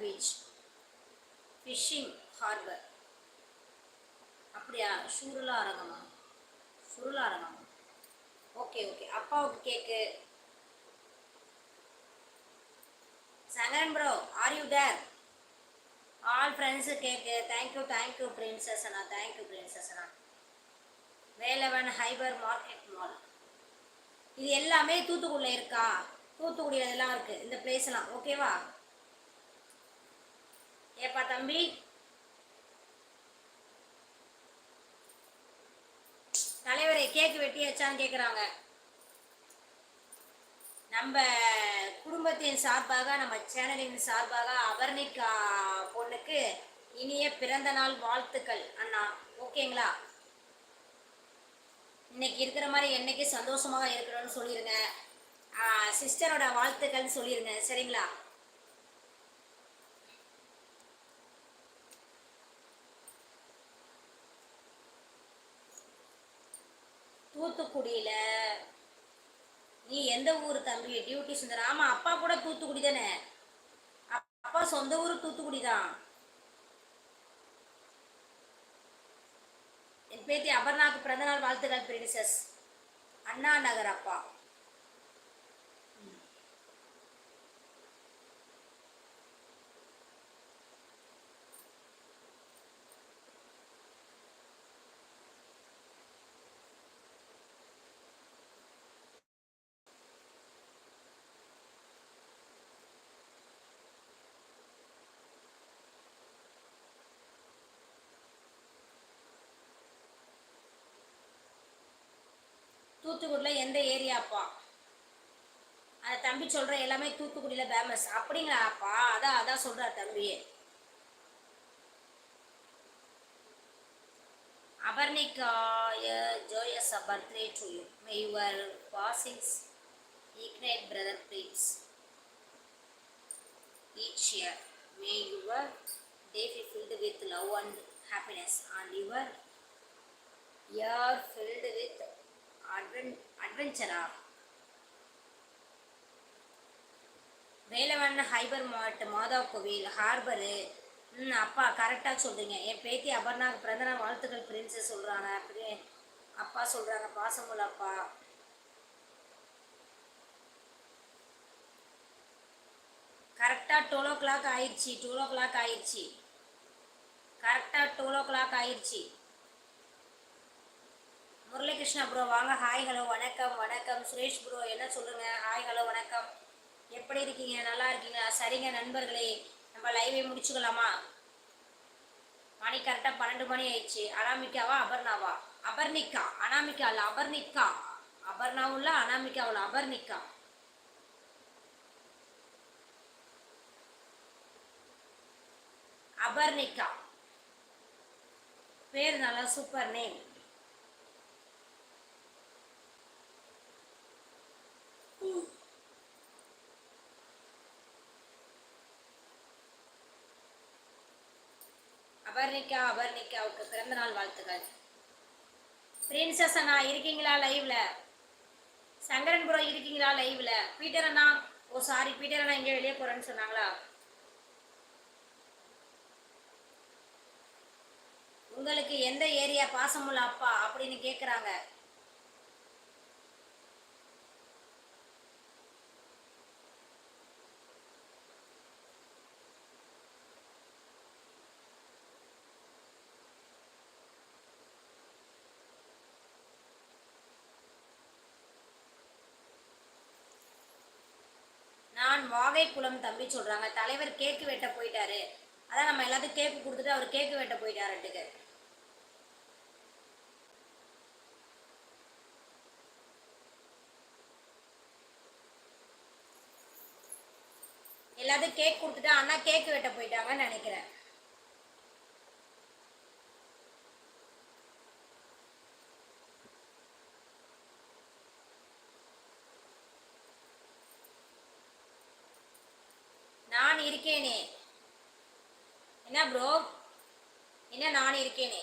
Beach fishing harbour அப்படியா? சுருளா அரங்கமா சுருளா அரங்கமா ஓகே ஓகே அப்பாவுக்கு cake Sankaran bro are you there all friends cake thank you thank you princess Anna. Thank you princess அண்ணா. Velavan hyper market mall இது எல்லாமே தூத்துக்குடியில் இருக்கா? தூத்துக்குடியில் இதெல்லாம் இருக்குது இந்த பிளேஸ்லாம் ஓகேவா ஏப்பா தம்பி? தலைவரை கேக்கு வெட்டியாச்சான்னு கேட்குறாங்க நம்ம குடும்பத்தின் சார்பாக நம்ம சேனலின் சார்பாக அபர்ணிகா பொண்ணுக்கு இனிய பிறந்த நாள் வாழ்த்துக்கள் அண்ணா. ஓகேங்களா? இன்னைக்கு இருக்கிற மாதிரி என்னைக்கு சந்தோஷமாக இருக்கணும்னு சொல்லிடுங்க சிஸ்டரோட வாழ்த்துக்கள்னு சொல்லிடுங்க சரிங்களா? தூத்துக்குடியில். நீ எந்த ஊர் தம்பி? டியூட்டி சுந்தர் ஆமாம் அப்பா கூட தூத்துக்குடி தானே? அப்பா சொந்த ஊர் தூத்துக்குடி தான். என் பேத்தி அபர்ணாக்கு பிறந்தநாள் வாழ்த்துக்கள் பிரின்சஸ் அண்ணா நகர் அப்பா. தூத்துக்குடியில் எந்த ஏரியாப்பா அந்த தம்பி சொல்கிற எல்லாமே தூத்துக்குடியில் ஃபேமஸ் அப்படிங்களாப்பா? அதான் அதான் சொல்கிறார் தம்பி. அபர்ணிகாய joyous a birthday to you. May your blessings ignite brother please each year may your day filled with love and happiness on your year filled with அட்வென் அட்வென்ச்சரா Velavan hyper மாவட்ட மாதா கோவில் ஹார்பரு ம் அப்பா கரெக்டாக சொல்கிறீங்க என் பேத்தி அபர்ணாக்கு பிறந்தநாள் வாழ்த்துக்கள் பிரின்ஸு சொல்கிறாங்க அப்படி அப்பா சொல்கிறாங்க பாசமுள்ள அப்பா. கரெக்டாக டுவெல் ஓ கிளாக் ஆயிடுச்சு. டுவெல் ஓ கிளாக் ஆயிடுச்சு. கரெக்டாக டுவெல் ஓ கிளாக் ஆயிடுச்சு. முரளிகிருஷ்ணா ப்ரோ வாங்க. ஹாய் ஹலோ வணக்கம் வணக்கம். சுரேஷ் ப்ரோ என்ன சொல்லுங்க? ஹாய் ஹலோ வணக்கம். எப்படி இருக்கீங்க? நல்லா இருக்கீங்களா? சரிங்க நண்பர்களே. நம்ம லைவை முடிச்சுக்கலாமா? மணி கரெக்டாக பன்னெண்டு மணி ஆயிடுச்சு. அனாமிகாவா அபர்ணாவா? அபர்ணிகா. அனாமிகா இல்லை அபர்ணிகா. அபர்ணாவும் இல்லை அனாமிகாவும் இல்லை அபர்ணிகா. அபர்ணிகா. பேர் நல்லா சூப்பர் நேம். அபர்ணிகா அபர்ணிகாவுக்கு பிறந்த நாள் வாழ்த்துக்கள். பிரின்சஸ் அண்ணா இருக்கீங்களா லைவ்ல சங்கரன் ப்ரோ இருக்கீங்களா லைவ்ல பீட்டர் அண்ணா ஓ சாரி பீட்டர் அண்ணா இங்கே வெளியே போறேன்னு சொன்னாங்களா? உங்களுக்கு எந்த ஏரியா பாசமுள்ள அப்பா அப்படின்னு கேட்குறாங்க நான் வாகை குளம் தம்பி சொல்கிறாங்க தலைவர் கேக்கு வெட்ட போயிட்டாரு. அதான் நம்ம எல்லாத்துக்கும் கேக்கு கொடுத்துட்டு அவர் கேக்கு வெட்ட போயிட்டாருட்டுக்கு எல்லாத்துக்கும் கேக் கொடுத்துட்டு அண்ணா கேக்கு வெட்ட போயிட்டாங்கன்னு நினைக்கிறேன். நான் இருக்கேனே. என்ன ப்ரோ என்ன நான் இருக்கேனே?